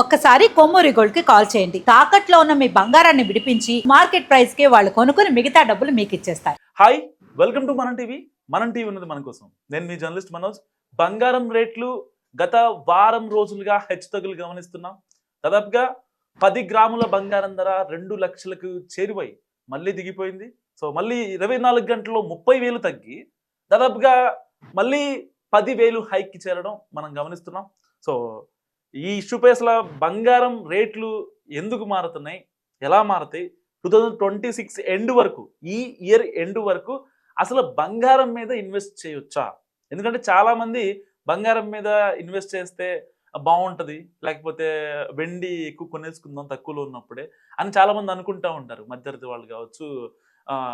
ఒక్కసారి కొమ్మూరి గోల్డ్కి కాల్ చేయండి. తాకట్లో ఉన్న మీ బంగారాన్ని విడిపించి మార్కెట్ ప్రైస్కి వాళ్ళు కొనుక్కుని మిగతా డబ్బులు మీకు ఇచ్చేస్తారు. Hi welcome to Manam TV. Manam TV ఉన్నది మన కోసం. నేను మీ జర్నలిస్ట్ మనోజ్. బంగారం రేట్లు గత వారం రోజులుగా హెచ్చుతగులు గమనిస్తున్నాం. దాదాపుగా పది గ్రాముల బంగారం ధర రెండు లక్షలకు చేరువై మళ్ళీ దిగిపోయింది. సో మళ్ళీ ఇరవై నాలుగు గంటల్లో ముప్పై వేలు తగ్గి దాదాపుగా మళ్ళీ పది వేలు హైక్కి చేరడం మనం గమనిస్తున్నాం. సో ఈ ఇష్యూపై అసలు బంగారం రేట్లు ఎందుకు మారుతున్నాయి? ఎలా మారుతాయి? Two thousand twenty six end వరకు ఈ ఇయర్ ఎండ్ వరకు అసలు బంగారం మీద ఇన్వెస్ట్ చేయొచ్చా? ఎందుకంటే చాలామంది బంగారం మీద ఇన్వెస్ట్ చేస్తే బాగుంటుంది లేకపోతే వెండి ఎక్కువ కొనేసుకుందాం తక్కువలో ఉన్నప్పుడే అని చాలామంది అనుకుంటూ అనుకుంటా ఉంటారు. మధ్యతరగతి వాళ్ళు కావచ్చు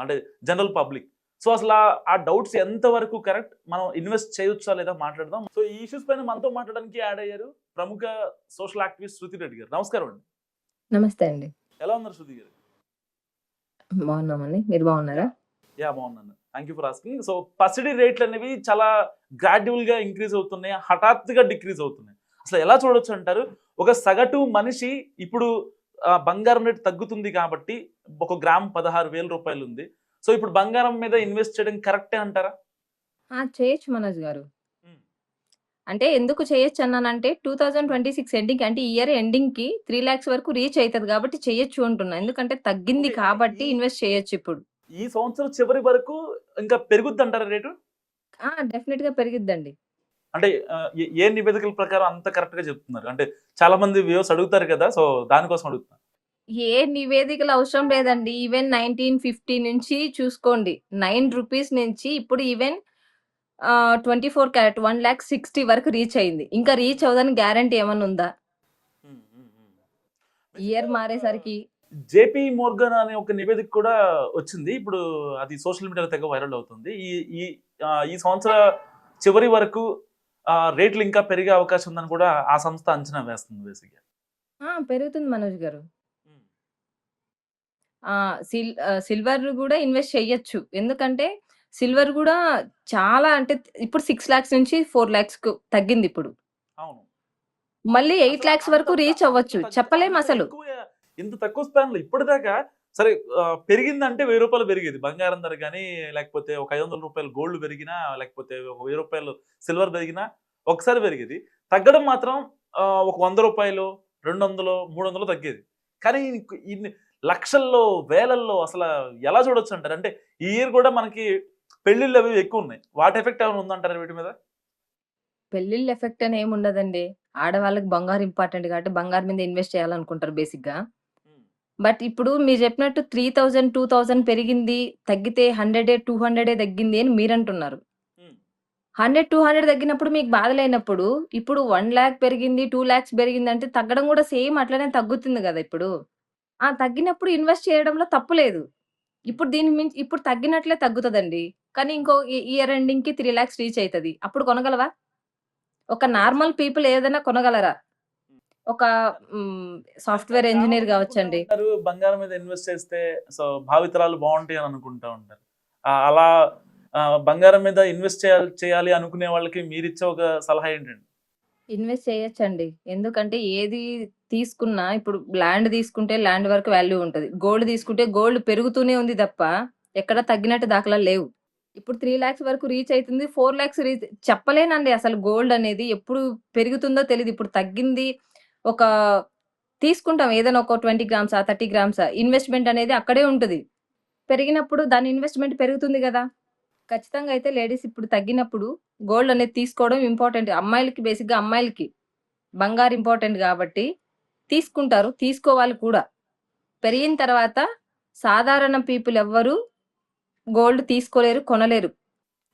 అంటే జనరల్ పబ్లిక్. సో అసలు ఆ- డౌట్స్ ఎంతవరకు కరెక్ట్? మనం ఇన్వెస్ట్ చేయొచ్చా లేదా మాట్లాడదాం. సో ఈ ఇష్యూస్ పైన మనతో మాట్లాడడానికి యాడ్ అయ్యారు ప్రముఖ సోషల్ యాక్టివిస్ట్ శృతి రెడ్డి గారు. నమస్కారం అండి. నమస్తే అండి. ఎలా ఉన్నారు శృతి గారు? బాగున్నామండి. మీరు బాగున్నారా? యా బాగున్నాను. Thank you for asking so పసిడి రేట్లు అనేవి చాలా గ్రాడ్యువల్గా ఇంక్రీజ్ అవుతున్నాయి. హఠాత్తుగా డిక్రీజ్ అవుతున్నాయి. అసలు ఎలా చూడొచ్చు అంటారు? ఒక సగటు మనిషి ఇప్పుడు బంగారం రేటు తగ్గుతుంది కాబట్టి ఒక గ్రామ్ పదహారు వేల రూపాయలు ఉంది సో ఇప్పుడు బంగారం మీద ఇన్వెస్ట్ చేయడం కరెక్టే అంటారా? చేయొచ్చు మనోజ్ గారు. అంటే ఎందుకు చేయొచ్చు అన్నానంటే two thousand twenty six ending అంటే ఇయర్ ఎండింగ్కి త్రీ లాక్స్ వరకు రీచ్ అవుతుంది కాబట్టి చేయొచ్చు అంటున్నా. ఎందుకంటే తగ్గింది కాబట్టి ఇన్వెస్ట్ చేయొచ్చు ఇప్పుడు. ఈ సంవత్సరం చివరి వరకు ఇంకా పెరుగుద్ది అంటారా రేటు? డెఫినెట్గా పెరిగిద్దండి. అంటే ఏ- నివేదికల ప్రకారం అంత కరెక్ట్గా చెప్తున్నారు? అంటే చాలా మంది వ్యూస్ అడుగుతారు కదా సో దానికోసం అడుగుతున్నా. ఏ నివేదికలు అవసరం లేదండి. ఈవెన్ నైన్టీన్ ఫిఫ్టీ నుంచి చూసుకోండి. నైన్ రూపీస్ నుంచి ఇప్పుడు even twenty four carat one lakh sixty వరకు రీచ్ అయింది. ఇంకా రీచ్ అవుదని గ్యారంటీ ఏమన్నా ఉందా? ఇయర్ మారేసరికి. జేపీ మోర్గన్ అనే ఒక నివేదిక కూడా వచ్చింది. ఇప్పుడు అది సోషల్ మీడియాలో తెగ వైరల్ అవుతుంది. ఈ ఈ ఈ సంవత్సర చివరి వరకు రేట్లు ఇంకా పెరిగే అవకాశం ఉందని కూడా ఆ సంస్థ అంచనా వేస్తుంది బేసిక్గా. పెరుగుతుంది మనోజ్ గారు. ఆ సిల్ సిల్వర్ కూడా ఇన్వెస్ట్ చేయొచ్చు. ఎందుకంటే సిల్వర్ కూడా చాలా అంటే ఇప్పుడు సిక్స్ లాక్స్ నుంచి ఫోర్ లాక్స్కు తగ్గింది ఇప్పుడు. అవును. మళ్ళీ ఎయిట్ లాక్స్ వరకు రీచ్ అవ్వచ్చు. చెప్పలేం అసలు. ఇంత తక్కువ స్పాన్లో ఇప్పటిదాకా సరే ఆ, పెరిగిందంటే వెయ్యి రూపాయలు పెరిగేది. బంగారం ధర కానీ లేకపోతే ఒక ఐదు వందల రూపాయలు గోల్డ్ పెరిగినా లేకపోతే ఒక వెయ్యి రూపాయలు సిల్వర్ పెరిగినా ఒకసారి పెరిగేది. తగ్గడం మాత్రం ఒక వంద రూపాయలు రెండు వందలు మూడు వందలు తగ్గేది. కానీ లక్షల్లో వేలల్లో అసలు ఎలా చూడొచ్చు అంటారు? అంటే ఈ ఇయర్ కూడా మనకి పెళ్ళిళ్ళు అవి ఎక్కువ ఉన్నాయి. వాటి ఎఫెక్ట్ ఏమైనా ఉందంటారు వీటి మీద? పెళ్ళిళ్ళ ఎఫెక్ట్ అని ఏమి ఉండదండి. ఆడవాళ్ళకి బంగారు ఇంపార్టెంట్ కాబట్టి బంగారు మీద ఇన్వెస్ట్ చేయాలనుకుంటారు బేసిక్గా. బట్ ఇప్పుడు మీరు చెప్పినట్టు త్రీ థౌజండ్ టూ థౌజండ్ పెరిగింది తగ్గితే హండ్రెడే టూ హండ్రెడే తగ్గింది అని మీరు అంటున్నారు Hmm. హండ్రెడ్ టూ హండ్రెడ్ తగ్గినప్పుడు మీకు బాధ లేనప్పుడు ఇప్పుడు వన్ ల్యాక్ పెరిగింది టూ ల్యాక్స్ పెరిగింది అంటే తగ్గడం కూడా సేమ్ అట్లనే తగ్గుతుంది కదా ఇప్పుడు. ఆ తగ్గినప్పుడు ఇన్వెస్ట్ చేయడంలో తప్పు లేదు. ఇప్పుడు దీని మించి ఇప్పుడు తగ్గినట్లే తగ్గుతుందండి. కానీ ఇంకో ఇయర్ ఎండింగ్కి త్రీ ల్యాక్స్ రీచ్ అవుతుంది అప్పుడు కొనగలవా? ఒక నార్మల్ పీపుల్ ఏదైనా కొనగలరా? ఒక సాఫ్ట్వేర్ ఇంజనీర్ కావచ్చండి. బంగారం మీద ఇన్వెస్ట్ చేస్తే సో భావితరాలు బాగుంటాయి అని అనుకుంటా ఉంటారు. అలా బంగారం మీద ఇన్వెస్ట్ చేయాలి చేయాలి అనుకునే వాళ్ళకి మీరు ఇచ్చే ఒక సలహా ఏంటండి? ఇన్వెస్ట్ చేయొచ్చండి. ఎందుకంటే ఏది తీసుకున్నా ఇప్పుడు ల్యాండ్ తీసుకుంటే ల్యాండ్ వరకు వాల్యూ ఉంటది. గోల్డ్ తీసుకుంటే గోల్డ్ పెరుగుతూనే ఉంది తప్ప ఎక్కడ తగ్గినట్టు దాఖలా లేవు. ఇప్పుడు త్రీ ల్యాక్స్ వరకు రీచ్ అవుతుంది ఫోర్ ల్యాక్స్ రీచ్ చెప్పలేనండి అసలు గోల్డ్ అనేది. ఎప్పుడు పెరుగుతుందో తెలియదు ఇప్పుడు తగ్గింది ఒక తీసుకుంటాం. ఏదైనా ఒక twenty grams thirty grams investment అనేది అక్కడే ఉంటుంది. పెరిగినప్పుడు దాని ఇన్వెస్ట్మెంట్ పెరుగుతుంది కదా. ఖచ్చితంగా అయితే లేడీస్ ఇప్పుడు తగ్గినప్పుడు గోల్డ్ అనేది తీసుకోవడం ఇంపార్టెంట్. అమ్మాయిలకి బేసిక్గా అమ్మాయిలకి బంగారు ఇంపార్టెంట్ కాబట్టి తీసుకుంటారు తీసుకోవాలి కూడా. పెరిగిన తర్వాత సాధారణ పీపుల్ ఎవ్వరు గోల్డ్ తీసుకోలేరు కొనలేరు.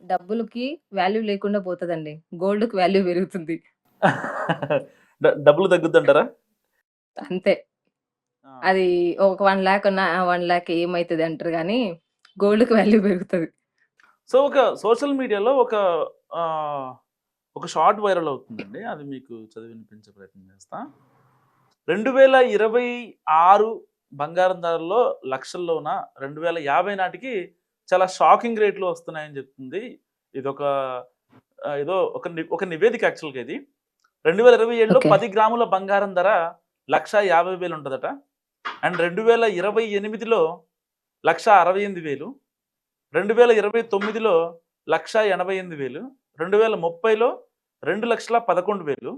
డబ్బులకి వాల్యూ లేకుండా పోతుందండి. గోల్డ్కి వాల్యూ పెరుగుతుంది. డబ్బులు తగ్గుద్దంటారా అంతే. అది ఒక వన్ ల్యాక్ ఉన్న వన్ ల్యాక్ ఏమవుతుంది అంటారు కానీ గోల్డ్కి వాల్యూ పెరుగుతుంది. సో ఒక సోషల్ మీడియాలో ఒక ఒక షార్ట్ వైరల్ అవుతుందండి. అది మీకు చదివి వినిపించే ప్రయత్నం చేస్తా. రెండు వేల ఇరవై ఆరు బంగారం ధరల్లో లక్షల్లోన రెండు వేల యాభై నాటికి చాలా షాకింగ్ రేట్లు వస్తున్నాయని చెప్తుంది. ఇది ఒక ఏదో ఒక ఒక నివేదిక యాక్చువల్గా ఇది. రెండు వేల ఇరవై ఏడులో. పది గ్రాముల బంగారం ధర లక్ష యాభై వేలు ఉంటుందట అండ్ రెండు వేల ఇరవై ఎనిమిదిలో లక్ష అరవై ఎనిమిది వేలు. రెండు వేల ఇరవై తొమ్మిదిలో లక్ష ఎనభై ఎనిమిది వేలు రెండు వేల ముప్పైలో రెండు లక్షల పదకొండు వేలు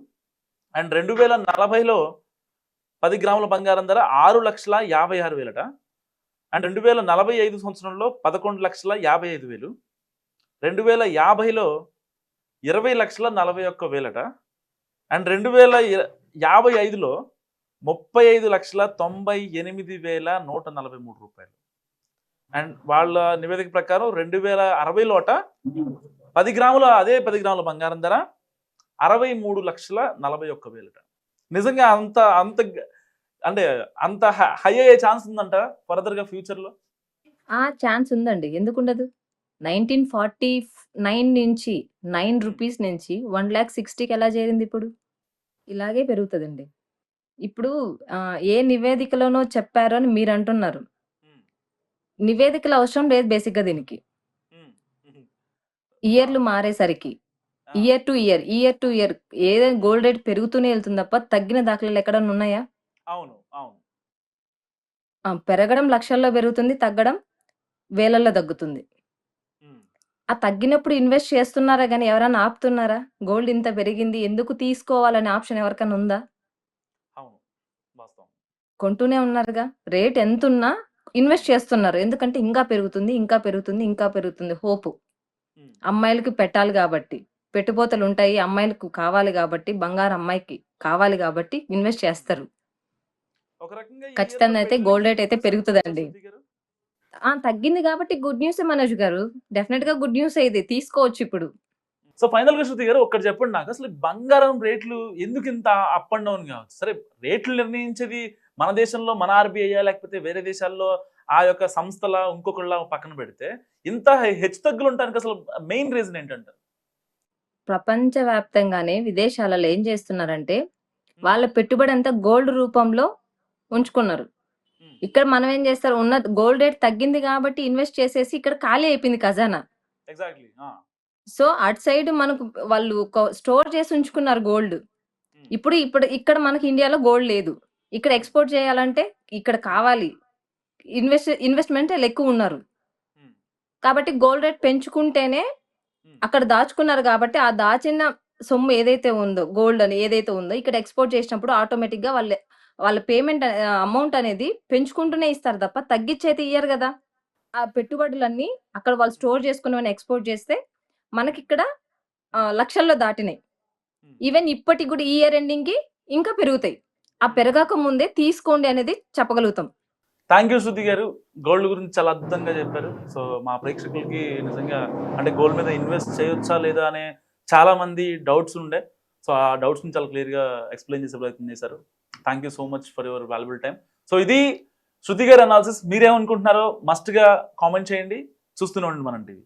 అండ్ రెండు వేల నలభైలో పది గ్రాముల బంగారం ధర ఆరు లక్షల యాభై ఆరు వేలట అండ్ రెండు వేల నలభై ఐదు సంవత్సరంలో పదకొండు లక్షల యాభై ఐదు వేలు రెండు వేల యాభైలో ఇరవై లక్షల నలభై ఒక్క వేలట అండ్ రెండు వేల యాభై ఐదులో ముప్పై ఐదు లక్షల తొంభై ఎనిమిది వేల నూట నలభై మూడు రూపాయలు. అండ్ వాళ్ళ నివేదిక ప్రకారం రెండు వేల అరవై లోట పది గ్రాముల అదే పది గ్రాముల బంగారం ధర అరవై మూడు లక్షల నలభై ఒక్క వేలట. నిజంగా అంత అంత అంటే అంత హై అయ్యే ఛాన్స్ ఉందంట ఫర్దర్గా ఫ్యూచర్లో? ఆ ఛాన్స్ ఉందండి. ఎందుకుండదు? నైన్టీన్ ఫార్టీ నైన్ నుంచి నైన్ రూపీస్ నుంచి వన్ ల్యాక్ సిక్స్టీకి ఎలా చేరింది ఇప్పుడు? ఇలాగే పెరుగుతుందండి. ఇప్పుడు ఏ నివేదికలోనో చెప్పారు అని మీరు అంటున్నారు నివేదికలు అవసరం లేదు బేసిక్గా దీనికి. ఇయర్లు మారేసరికి. Year to year year to year ఏదైనా గోల్డ్ రేట్ పెరుగుతూనే వెళ్తుంది? తప్ప తగ్గిన దాఖలాలు ఎక్కడన్నా ఉన్నాయా? అవును. అవును. పెరగడం లక్షల్లో పెరుగుతుంది తగ్గడం వేలల్లో తగ్గుతుంది. ఆ తగ్గినప్పుడు ఇన్వెస్ట్ చేస్తున్నారా కానీ ఎవరైనా ఆపుతున్నారా? గోల్డ్ ఇంత పెరిగింది ఎందుకు తీసుకోవాలనే ఆప్షన్ ఎవరికైనా ఉందా? కొంటూనే ఉన్నారుగా. రేట్ ఎంత ఉన్నా ఇన్వెస్ట్ చేస్తున్నారు. ఎందుకంటే ఇంకా పెరుగుతుంది ఇంకా పెరుగుతుంది ఇంకా పెరుగుతుంది హోప్. అమ్మాయిలకి పెట్టాలి కాబట్టి పెట్టుబోతలు ఉంటాయి అమ్మాయిలకు కావాలి కాబట్టి బంగారు అమ్మాయికి కావాలి కాబట్టి ఇన్వెస్ట్ చేస్తారు. ఖచ్చితంగా అయితే rate పెరిగిన అయితే పెరుగుతుందండి. ఆ తగ్గింది కాబట్టి గుడ్ న్యూస్ మనోజ్ గారు. డెఫినెట్గా గుడ్ న్యూస్ ఇది. తీసుకోవచ్చు ఇప్పుడు. సో ఫైనల్గా శృతి గారు ఒక్కటి చెప్పండి నాకు. అసలు బంగారం రేట్లు ఎందుకు ఇంత అప్ అండ్ డౌన్ కావచ్చు సరే రేట్లు నిర్ణయించేది మన దేశంలో మన ఆర్బీఐ లేకపోతే వేరే దేశాల్లో ఆ యొక్క సంస్థల ఇంకొకళ్ళ పక్కన పెడితే ఇంత హెచ్చు తగ్గులు ఉండడానికి అసలు మెయిన్ రీజన్ ఏంటంటారు? ప్రపంచవ్యాప్తంగానే విదేశాలలో ఏం చేస్తున్నారంటే వాళ్ళ పెట్టుబడి అంతా గోల్డ్ రూపంలో ఉంచుకున్నారు. ఇక్కడ మనం ఏం చేస్తారు? ఉన్న గోల్డ్ రేట్ తగ్గింది కాబట్టి ఇన్వెస్ట్ చేసేసి ఇక్కడ ఖాళీ అయిపోయింది ఖజానా. ఎగ్జాక్ట్లీ సో అటు సైడ్ మనకు వాళ్ళు స్టోర్ చేసి ఉంచుకున్నారు గోల్డ్. ఇప్పుడు ఇప్పుడు ఇక్కడ మనకి ఇండియాలో గోల్డ్ లేదు. ఇక్కడ ఎక్స్పోర్ట్ చేయాలంటే ఇక్కడ కావాలి. ఇన్వెస్ట్ ఇన్వెస్ట్మెంట్ ఎక్కువ ఉన్నారు. కాబట్టి గోల్డ్ రేట్ పెంచుకుంటేనే అక్కడ దాచుకున్నారు కాబట్టి ఆ దాచిన సొమ్ము ఏదైతే ఉందో గోల్డ్ అని ఏదైతే ఉందో ఇక్కడ ఎక్స్పోర్ట్ చేసినప్పుడు ఆటోమేటిక్గా వాళ్ళ వాళ్ళ పేమెంట్ అమౌంట్ అనేది పెంచుకుంటూనే ఇస్తారు తప్ప తగ్గించైతే ఇయ్యరు కదా. ఆ పెట్టుబడులన్నీ అక్కడ వాళ్ళు స్టోర్ చేసుకుని ఎక్స్పోర్ట్ చేస్తే మనకి ఇక్కడ లక్షల్లో దాటినాయి. ఈవెన్ ఇప్పటికి కూడా ఈ ఇయర్ ఎండింగ్కి ఇంకా పెరుగుతాయి. ఆ పెరగక ముందే తీసుకోండి అనేది చెప్పగలుగుతాం. థ్యాంక్ యూ శృతి గారు. గోల్డ్ గురించి చాలా అద్భుతంగా చెప్పారు. సో మా ప్రేక్షకులకి నిజంగా అంటే గోల్డ్ మీద ఇన్వెస్ట్ చేయొచ్చా లేదా అనే చాలా మంది డౌట్స్ ఉండే. సో ఆ డౌట్స్ని చాలా క్లియర్గా ఎక్స్ప్లెయిన్ చేసే ప్రయత్నం చేశారు. Thank you so much for your valuable time so ఇది శృతి గారి అనాలిసిస్ మీరేమనుకుంటున్నారో మస్ట్గా కామెంట్ చేయండి. చూస్తూనే ఉండండి మనం టీవీ.